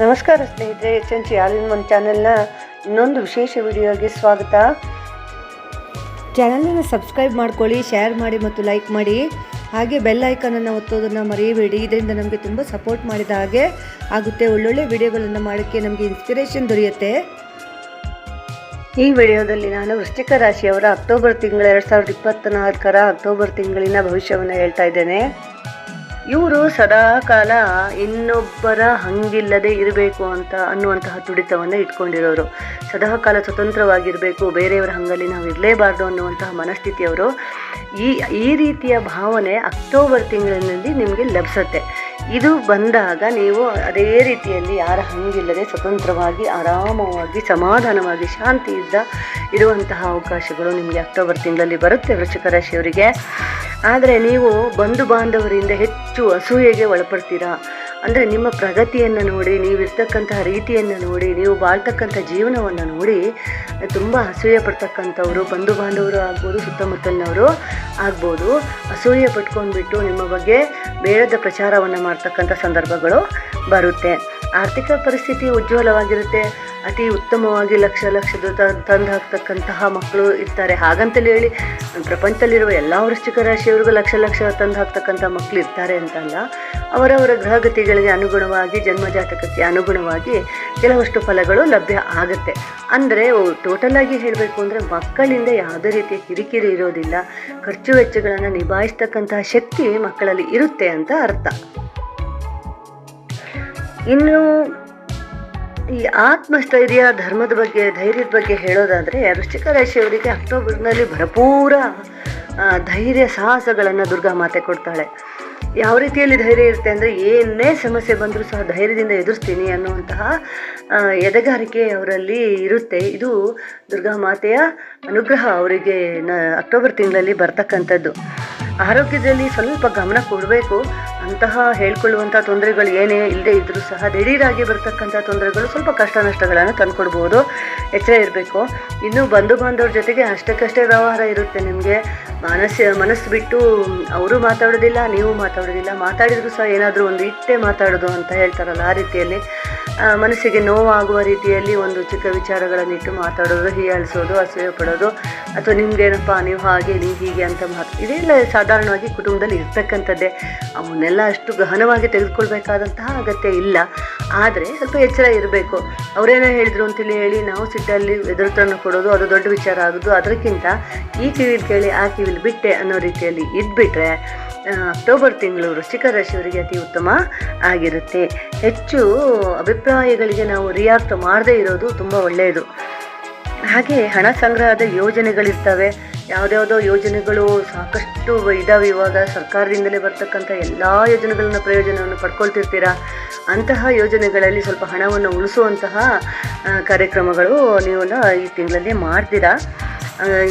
ನಮಸ್ಕಾರ ಸ್ನೇಹಿತರೆ H N C all in one ಚಾನೆಲ್ನ ಇನ್ನೊಂದು ವಿಶೇಷ ವಿಡಿಯೋಗೆ ಸ್ವಾಗತ. ಚಾನಲನ್ನು ಸಬ್ಸ್ಕ್ರೈಬ್ ಮಾಡ್ಕೊಳ್ಳಿ ಶೇರ್ ಮಾಡಿ ಮತ್ತು ಲೈಕ್ ಮಾಡಿ. ಹಾಗೆ ಬೆಲ್ ಐಕನನ್ನು ಒತ್ತೋದನ್ನು ಮರೆಯಬೇಡಿ ಇದರಿಂದ ನಮಗೆ ತುಂಬ ಸಪೋರ್ಟ್ ಮಾಡಿದ ಹಾಗೆ ಆಗುತ್ತೆ. ಒಳ್ಳೊಳ್ಳೆ ವಿಡಿಯೋಗಳನ್ನು ಮಾಡೋಕ್ಕೆ ನಮಗೆ ಇನ್ಸ್ಪಿರೇಷನ್ ದೊರೆಯುತ್ತೆ. ಈ ವಿಡಿಯೋದಲ್ಲಿ ನಾನು ವೃಶ್ಚಿಕ ರಾಶಿಯವರ ಅಕ್ಟೋಬರ್ ತಿಂಗಳ ಎರಡು ಸಾವಿರದ ಇಪ್ಪತ್ತ್ನಾಲ್ಕರ ಅಕ್ಟೋಬರ್ ತಿಂಗಳಿನ ಭವಿಷ್ಯವನ್ನು ಹೇಳ್ತಾ ಇದ್ದೇನೆ. ಇವರು ಸದಾ ಕಾಲ ಇನ್ನೊಬ್ಬರ ಹಂಗಿಲ್ಲದೆ ಇರಬೇಕು ಅಂತ ಅನ್ನುವಂತಹ ತುಡಿತವನ್ನು ಇಟ್ಕೊಂಡಿರೋರು. ಸದಾ ಕಾಲ ಸ್ವತಂತ್ರವಾಗಿರಬೇಕು, ಬೇರೆಯವರ ಹಂಗಲ್ಲಿ ನಾವು ಇರಲೇಬಾರ್ದು ಅನ್ನುವಂತಹ ಮನಸ್ಥಿತಿಯವರು ಈ ಈ ರೀತಿಯ ಭಾವನೆ ಅಕ್ಟೋಬರ್ ತಿಂಗಳಿನಲ್ಲಿ ನಿಮಗೆ ಲಭಿಸುತ್ತೆ. ಇದು ಬಂದಾಗ ನೀವು ಅದೇ ರೀತಿಯಲ್ಲಿ ಯಾರ ಹಂಗಿಲ್ಲದೆ ಸ್ವತಂತ್ರವಾಗಿ, ಆರಾಮವಾಗಿ, ಸಮಾಧಾನವಾಗಿ, ಶಾಂತಿಯಿಂದ ಇರುವಂತಹ ಅವಕಾಶಗಳು ನಿಮಗೆ ಅಕ್ಟೋಬರ್ ತಿಂಗಳಲ್ಲಿ ಬರುತ್ತೆ ವೃಶ್ಚಿಕ ರಾಶಿಯವರಿಗೆ. ಆದರೆ ನೀವು ಬಂಧು ಬಾಂಧವರಿಂದ ಹೆಚ್ಚು ಅಸೂಯೆಗೆ ಒಳಪಡ್ತೀರಾ? ಅಂದರೆ ನಿಮ್ಮ ಪ್ರಗತಿಯನ್ನು ನೋಡಿ, ನೀವಿರ್ತಕ್ಕಂತಹ ರೀತಿಯನ್ನು ನೋಡಿ, ನೀವು ಬಾಳ್ತಕ್ಕಂಥ ಜೀವನವನ್ನು ನೋಡಿ, ತುಂಬ ಅಸೂಯೆ ಪಡ್ತಕ್ಕಂಥವ್ರು, ಬಂಧು ಬಾಂಧವರು ಆಗ್ಬೋದು, ಸುತ್ತಮುತ್ತಲಿನವರು ಆಗ್ಬೋದು. ಅಸೂಯೆ ಪಟ್ಕೊಂಡ್ಬಿಟ್ಟು ನಿಮ್ಮ ಬಗ್ಗೆ ಬೇಡದ ಪ್ರಚಾರವನ್ನು ಮಾಡ್ತಕ್ಕಂಥ ಸಂದರ್ಭಗಳು ಬರುತ್ತೆ. ಆರ್ಥಿಕ ಪರಿಸ್ಥಿತಿ ಉಜ್ವಲವಾಗಿರುತ್ತೆ. ಅತಿ ಉತ್ತಮವಾಗಿ ಲಕ್ಷ ಲಕ್ಷದ ತಂದು ಹಾಕ್ತಕ್ಕಂತಹ ಮಕ್ಕಳು ಇರ್ತಾರೆ. ಹಾಗಂತಲೇ ಹೇಳಿ ಪ್ರಪಂಚದಲ್ಲಿರುವ ಎಲ್ಲ ವೃಶ್ಚಿಕ ರಾಶಿಯವರಿಗೂ ಲಕ್ಷ ಲಕ್ಷ ತಂದು ಹಾಕ್ತಕ್ಕಂಥ ಮಕ್ಕಳು ಇರ್ತಾರೆ ಅಂತಲ್ಲ, ಅವರವರ ಗ್ರಹಗತಿಗಳಿಗೆ ಅನುಗುಣವಾಗಿ ಜನ್ಮಜಾತಕಕ್ಕೆ ಅನುಗುಣವಾಗಿ ಕೆಲವಷ್ಟು ಫಲಗಳು ಲಭ್ಯ ಆಗುತ್ತೆ. ಅಂದರೆ ಟೋಟಲ್ ಆಗಿ ಹೇಳಬೇಕು ಅಂದರೆ ಮಕ್ಕಳಿಂದ ಯಾವುದೇ ರೀತಿಯ ಕಿರಿಕಿರಿ ಇರೋದಿಲ್ಲ. ಖರ್ಚು ವೆಚ್ಚಗಳನ್ನು ನಿಭಾಯಿಸ್ತಕ್ಕಂತಹ ಶಕ್ತಿ ಮಕ್ಕಳಲ್ಲಿ ಇರುತ್ತೆ ಅಂತ ಅರ್ಥ. ಇನ್ನು ಈ ಆತ್ಮಸ್ಥೈರ್ಯ, ಧರ್ಮದ ಬಗ್ಗೆ, ಧೈರ್ಯದ ಬಗ್ಗೆ ಹೇಳೋದಾದರೆ, ವೃಶ್ಚಿಕ ರಾಶಿಯವರಿಗೆ ಅಕ್ಟೋಬರ್ನಲ್ಲಿ ಭರಪೂರ ಧೈರ್ಯ ಸಾಹಸಗಳನ್ನು ದುರ್ಗಾ ಮಾತೆ ಕೊಡ್ತಾಳೆ. ಯಾವ ರೀತಿಯಲ್ಲಿ ಧೈರ್ಯ ಇರುತ್ತೆ ಅಂದರೆ, ಏನೇ ಸಮಸ್ಯೆ ಬಂದರೂ ಸಹ ಧೈರ್ಯದಿಂದ ಎದುರಿಸ್ತೀನಿ ಅನ್ನುವಂತಹ ಎದೆಗಾರಿಕೆ ಅವರಲ್ಲಿ ಇರುತ್ತೆ. ಇದು ದುರ್ಗಾ ಮಾತೆಯ ಅನುಗ್ರಹ ಅವರಿಗೆ ನ, ಅಕ್ಟೋಬರ್ ತಿಂಗಳಲ್ಲಿ ಬರ್ತಕ್ಕಂಥದ್ದು. ಆರೋಗ್ಯದಲ್ಲಿ ಸ್ವಲ್ಪ ಗಮನ ಕೊಡಬೇಕು. ಅಂತಹ ಹೇಳ್ಕೊಳ್ಳುವಂಥ ತೊಂದರೆಗಳು ಏನೇ ಇಲ್ಲದೆ ಇದ್ದರೂ ಸಹ ದಿಢೀರಾಗಿ ಬರ್ತಕ್ಕಂಥ ತೊಂದರೆಗಳು ಸ್ವಲ್ಪ ಕಷ್ಟ ನಷ್ಟಗಳನ್ನು ತಂದುಕೊಡ್ಬೋದು. ಎಚ್ಚರ ಇರಬೇಕು. ಇನ್ನು ಬಂಧು ಬಾಂಧವ್ರ ಜೊತೆಗೆ ಅಷ್ಟಕ್ಕಷ್ಟೇ ವ್ಯವಹಾರ ಇರುತ್ತೆ ನಿಮಗೆ. ಮನಸ್ಸು ಮನಸ್ಸು ಬಿಟ್ಟು ಅವರು ಮಾತಾಡೋದಿಲ್ಲ, ನೀವು ಮಾತಾಡೋದಿಲ್ಲ, ಮಾತಾಡಿದರೂ ಸಹ ಏನಾದರೂ ಒಂದು ಇಟ್ಟೆ ಮಾತಾಡೋದು ಅಂತ ಹೇಳ್ತಾರಲ್ಲ ಆ ರೀತಿಯಲ್ಲಿ. ಮನಸ್ಸಿಗೆ ನೋವಾಗುವ ರೀತಿಯಲ್ಲಿ ಒಂದು ಚಿಕ್ಕ ವಿಚಾರಗಳನ್ನಿಟ್ಟು ಮಾತಾಡೋದು, ಹೀಯಾಳಿಸೋದು, ಅಸೂಯೆ ಪಡೋದು, ಅಥವಾ ನಿಮ್ಗೇನಪ್ಪ ನೀವು ಹಾಗೆ, ನೀವು ಹೀಗೆ ಅಂತ ಮಾತು ಇದೆಲ್ಲ ಸಾಧಾರಣವಾಗಿ ಕುಟುಂಬದಲ್ಲಿ ಇರ್ತಕ್ಕಂಥದ್ದೇ. ಅವನ್ನೆಲ್ಲ ಅಷ್ಟು ಗಹನವಾಗಿ ತೆಗೆದುಕೊಳ್ಬೇಕಾದಂತಹ ಅಗತ್ಯ ಇಲ್ಲ. ಆದರೆ ಸ್ವಲ್ಪ ಎಚ್ಚರ ಇರಬೇಕು. ಅವರೇನೋ ಹೇಳಿದ್ರು ಅಂತೇಳಿ ಹೇಳಿ ನಾವು ಸಿಟ್ಟಲ್ಲಿ ಎದುರುತನ ಕೊಡೋದು, ಅದು ದೊಡ್ಡ ವಿಚಾರ ಆಗೋದು. ಅದಕ್ಕಿಂತ ಈ ಕಿವಿಲಿ ಕೇಳಿ, ಆ ಕಿವಿಲಿ ಬಿಟ್ಟೆ ಅನ್ನೋ ರೀತಿಯಲ್ಲಿ ಇದ್ಬಿಟ್ರೆ ಅಕ್ಟೋಬರ್ ತಿಂಗಳು ವೃಶ್ಚಿಕ ರಾಶಿಯವರಿಗೆ ಅತಿ ಉತ್ತಮ ಆಗಿರುತ್ತೆ. ಹೆಚ್ಚು ಅಭಿಪ್ರಾಯಗಳಿಗೆ ನಾವು ರಿಯಾಕ್ಟ್ ಮಾಡದೇ ಇರೋದು ತುಂಬ ಒಳ್ಳೆಯದು. ಹಾಗೆ ಹಣ ಸಂಗ್ರಹದ ಯೋಜನೆಗಳಿರ್ತವೆ. ಯಾವುದ್ಯಾವುದೋ ಯೋಜನೆಗಳು ಸಾಕಷ್ಟು ಇದಾವೆ ಇವಾಗ. ಸರ್ಕಾರದಿಂದಲೇ ಬರ್ತಕ್ಕಂಥ ಎಲ್ಲ ಯೋಜನೆಗಳನ್ನ ಪ್ರಯೋಜನವನ್ನು ಪಡ್ಕೊಳ್ತಿರ್ತೀರಾ? ಅಂತಹ ಯೋಜನೆಗಳಲ್ಲಿ ಸ್ವಲ್ಪ ಹಣವನ್ನು ಉಳಿಸುವಂತಹ ಕಾರ್ಯಕ್ರಮಗಳು ನೀವು ಈ ತಿಂಗಳಲ್ಲಿ ಮಾಡ್ತೀರಾ?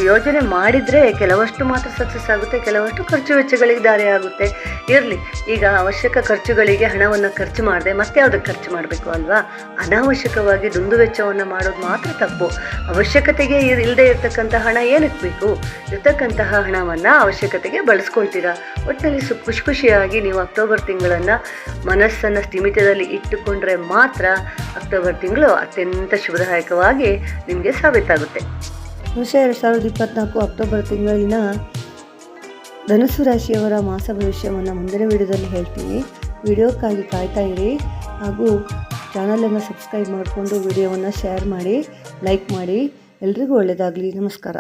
ಯೋಜನೆ ಮಾಡಿದರೆ ಕೆಲವಷ್ಟು ಮಾತ್ರ ಸಕ್ಸಸ್ ಆಗುತ್ತೆ, ಕೆಲವಷ್ಟು ಖರ್ಚು ವೆಚ್ಚಗಳಿಗೆ ದಾರಿ ಆಗುತ್ತೆ. ಇರಲಿ, ಈಗ ಅವಶ್ಯಕ ಖರ್ಚುಗಳಿಗೆ ಹಣವನ್ನು ಖರ್ಚು ಮಾಡದೆ ಮತ್ತೆ ಯಾವುದಕ್ಕೆ ಖರ್ಚು ಮಾಡಬೇಕು ಅಲ್ವಾ? ಅನಾವಶ್ಯಕವಾಗಿ ದುಂದು ವೆಚ್ಚವನ್ನು ಮಾಡೋದು ಮಾತ್ರ ತಪ್ಪು. ಅವಶ್ಯಕತೆಗೆ ಇಲ್ಲದೆ ಇರತಕ್ಕಂಥ ಹಣ ಏನಕ್ಕೆ ಬೇಕು? ಇರ್ತಕ್ಕಂತಹ ಹಣವನ್ನು ಅವಶ್ಯಕತೆಗೆ ಬಳಸ್ಕೊಳ್ತೀರಾ? ಒಟ್ಟಿನಲ್ಲಿ ಸು ಖುಷಿ ಖುಷಿಯಾಗಿ ನೀವು ಅಕ್ಟೋಬರ್ ತಿಂಗಳನ್ನು ಮನಸ್ಸನ್ನು ಸ್ಥಿಮಿತದಲ್ಲಿ ಇಟ್ಟುಕೊಂಡ್ರೆ ಮಾತ್ರ ಅಕ್ಟೋಬರ್ ತಿಂಗಳು ಅತ್ಯಂತ ಶುಭದಾಯಕವಾಗಿ ನಿಮಗೆ ಸಾಬೀತಾಗುತ್ತೆ. ವರ್ಷ ಎರಡು ಸಾವಿರದ ಇಪ್ಪತ್ನಾಲ್ಕು ಅಕ್ಟೋಬರ್ ತಿಂಗಳಿನ ಧನುಸು ರಾಶಿಯವರ ಮಾಸ ಭವಿಷ್ಯವನ್ನು ಮುಂದಿನ ವಿಡಿಯೋದಲ್ಲಿ ಹೇಳ್ತೀನಿ. ವಿಡಿಯೋಕ್ಕಾಗಿ ಕಾಯ್ತಾ ಇರಿ. ಹಾಗೂ ಚಾನಲನ್ನು ಸಬ್ಸ್ಕ್ರೈಬ್ ಮಾಡಿಕೊಂಡು ವಿಡಿಯೋವನ್ನು ಶೇರ್ ಮಾಡಿ ಲೈಕ್ ಮಾಡಿ. ಎಲ್ರಿಗೂ ಒಳ್ಳೆಯದಾಗಲಿ ನಮಸ್ಕಾರ.